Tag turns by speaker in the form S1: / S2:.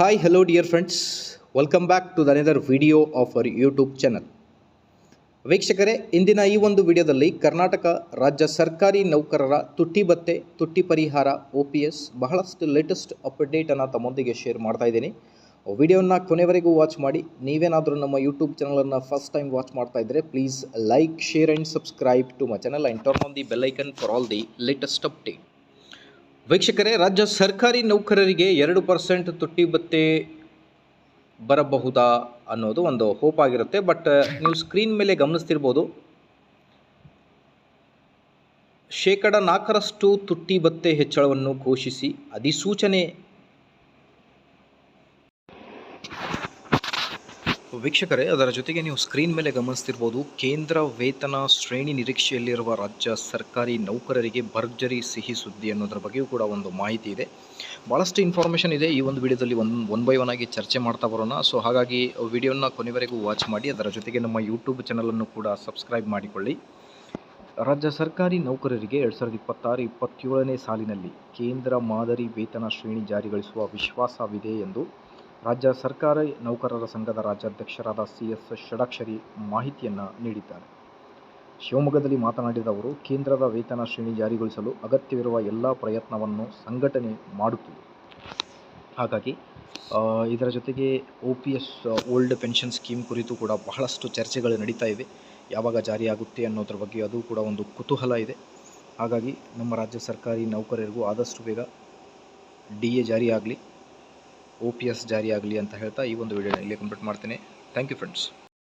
S1: Hi, hello dear friends welcome back to another video of our YouTube channel. ವೀಕ್ಷಕರೇ ಇಂದಿನ ಈ ಒಂದು ವಿಡಿಯೋದಲ್ಲಿ ಕರ್ನಾಟಕ ರಾಜ್ಯ ಸರ್ಕಾರಿ ನೌಕರರ ತುಟ್ಟಿ ಭತ್ತೆ ತುಟ್ಟಿ ಪರಿಹಾರ ಒ ಪಿ ಎಸ್ ಬಹಳಷ್ಟು ಲೇಟೆಸ್ಟ್ ಅಪ್ಡೇಟನ್ನು ತಮ್ಮೊಂದಿಗೆ ಶೇರ್ ಮಾಡ್ತಾ ಇದ್ದೀನಿ. ವಿಡಿಯೋನ ಕೊನೆವರೆಗೂ ವಾಚ್ ಮಾಡಿ. ನೀವೇನಾದರೂ ನಮ್ಮ ಯೂಟ್ಯೂಬ್ ಚಾನಲನ್ನು ಫಸ್ಟ್ ಟೈಮ್ ವಾಚ್ ಮಾಡ್ತಾ ಇದ್ದರೆ please like share and subscribe to my channel and turn on the bell icon for all the latest update ವೀಕ್ಷಕರೇ, ರಾಜ್ಯ ಸರ್ಕಾರಿ ನೌಕರರಿಗೆ ಎರಡು ಪರ್ಸೆಂಟ್ ತುಟ್ಟಿ ಭತ್ತೆ ಬರಬಹುದಾ ಅನ್ನೋದು ಒಂದು ಹೋಪ್ ಆಗಿರುತ್ತೆ. ಬಟ್ ನೀವು ಸ್ಕ್ರೀನ್ ಮೇಲೆ ಗಮನಿಸ್ತಿರ್ಬೋದು. ಶೇಕಡ ನಾಲ್ಕರಷ್ಟು ತುಟ್ಟಿ ಭತ್ತೆ ಹೆಚ್ಚಳವನ್ನು ಘೋಷಿಸಿ, ಅಧಿಸೂಚನೆ ವೀಕ್ಷಕರೇ, ಅದರ ಜೊತೆಗೆ ನೀವು ಸ್ಕ್ರೀನ್ ಮೇಲೆ ಗಮನಿಸ್ತಿರ್ಬೋದು, ಕೇಂದ್ರ ವೇತನ ಶ್ರೇಣಿ ನಿರೀಕ್ಷೆಯಲ್ಲಿರುವ ರಾಜ್ಯ ಸರ್ಕಾರಿ ನೌಕರರಿಗೆ ಭರ್ಜರಿ ಸಿಹಿ ಸುದ್ದಿ ಅನ್ನೋದ್ರ ಬಗ್ಗೆಯೂ ಕೂಡ ಒಂದು ಮಾಹಿತಿ ಇದೆ. ಭಾಳಷ್ಟು ಇನ್ಫಾರ್ಮೇಷನ್ ಇದೆ. ಈ ಒಂದು ವಿಡಿಯೋದಲ್ಲಿ ಒನ್ ಒನ್ ಬೈ ಒನ್ ಆಗಿ ಚರ್ಚೆ ಮಾಡ್ತಾ ಬರೋಣ. ಸೊ ಹಾಗಾಗಿ ವಿಡಿಯೋನ ಕೊನೆವರೆಗೂ ವಾಚ್ ಮಾಡಿ. ಅದರ ಜೊತೆಗೆ ನಮ್ಮ ಯೂಟ್ಯೂಬ್ ಚಾನಲನ್ನು ಕೂಡ ಸಬ್ಸ್ಕ್ರೈಬ್ ಮಾಡಿಕೊಳ್ಳಿ. ರಾಜ್ಯ ಸರ್ಕಾರಿ ನೌಕರರಿಗೆ ಎರಡು ಸಾವಿರದ ಇಪ್ಪತ್ತಾರು, ಇಪ್ಪತ್ತೇಳನೇ ಸಾಲಿನಲ್ಲಿ ಕೇಂದ್ರ ಮಾದರಿ ವೇತನ ಶ್ರೇಣಿ ಜಾರಿಗೊಳಿಸುವ ವಿಶ್ವಾಸವಿದೆ ಎಂದು ರಾಜ್ಯ ಸರ್ಕಾರಿ ನೌಕರರ ಸಂಘದ ರಾಜ್ಯಾಧ್ಯಕ್ಷರಾದ ಸಿ ಎಸ್ ಷಡಾಕ್ಷರಿ ಮಾಹಿತಿಯನ್ನು ನೀಡಿದ್ದಾರೆ. ಶಿವಮೊಗ್ಗದಲ್ಲಿ ಮಾತನಾಡಿದ ಅವರು, ಕೇಂದ್ರದ ವೇತನ ಶ್ರೇಣಿ ಜಾರಿಗೊಳಿಸಲು ಅಗತ್ಯವಿರುವ ಎಲ್ಲ ಪ್ರಯತ್ನವನ್ನು ಸಂಘಟನೆ ಮಾಡುತ್ತಿದೆ. ಹಾಗಾಗಿ ಇದರ ಜೊತೆಗೆ O P S, old pension scheme ಕುರಿತು ಕೂಡ ಬಹಳಷ್ಟು ಚರ್ಚೆಗಳು ನಡೀತಾ ಇವೆ. ಯಾವಾಗ ಜಾರಿಯಾಗುತ್ತೆ ಅನ್ನೋದ್ರ ಬಗ್ಗೆ ಅದು ಕೂಡ ಒಂದು ಕುತೂಹಲ ಇದೆ. ಹಾಗಾಗಿ, ನಮ್ಮ ರಾಜ್ಯ ಸರ್ಕಾರಿ ನೌಕರರಿಗೂ ಆದಷ್ಟು ಬೇಗ ಡಿ ಎ ಜಾರಿಯಾಗಲಿ. ಒ ಪಿ ಎಸ್ ಜಾರಿಯಾಗಲಿ ಅಂತ ಹೇಳ್ತಾ ಈ ಒಂದು ವಿಡಿಯೋನ ಇಲ್ಲೇ ಕಂಪ್ಲೀಟ್ ಮಾಡ್ತೀನಿ. Thank you friends